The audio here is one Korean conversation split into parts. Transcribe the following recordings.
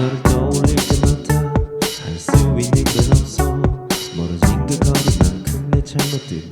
너를 떠올릴 때마다 알 수 있는 건 없어 멀어진 그 거리만큼 내 잘못들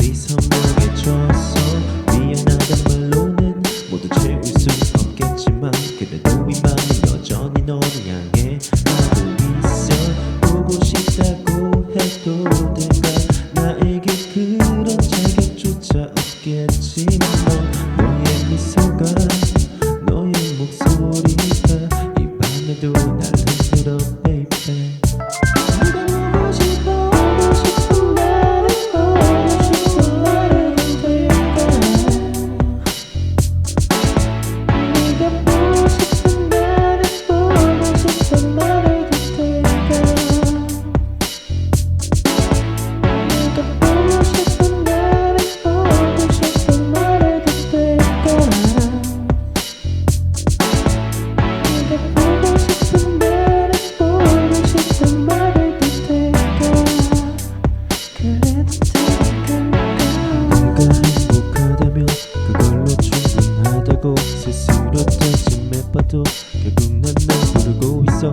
봐도 결국 넌날 부르고 있어.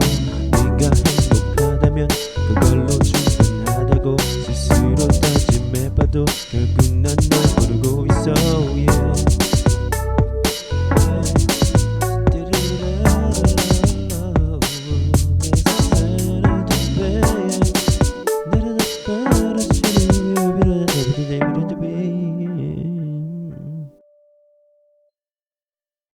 네가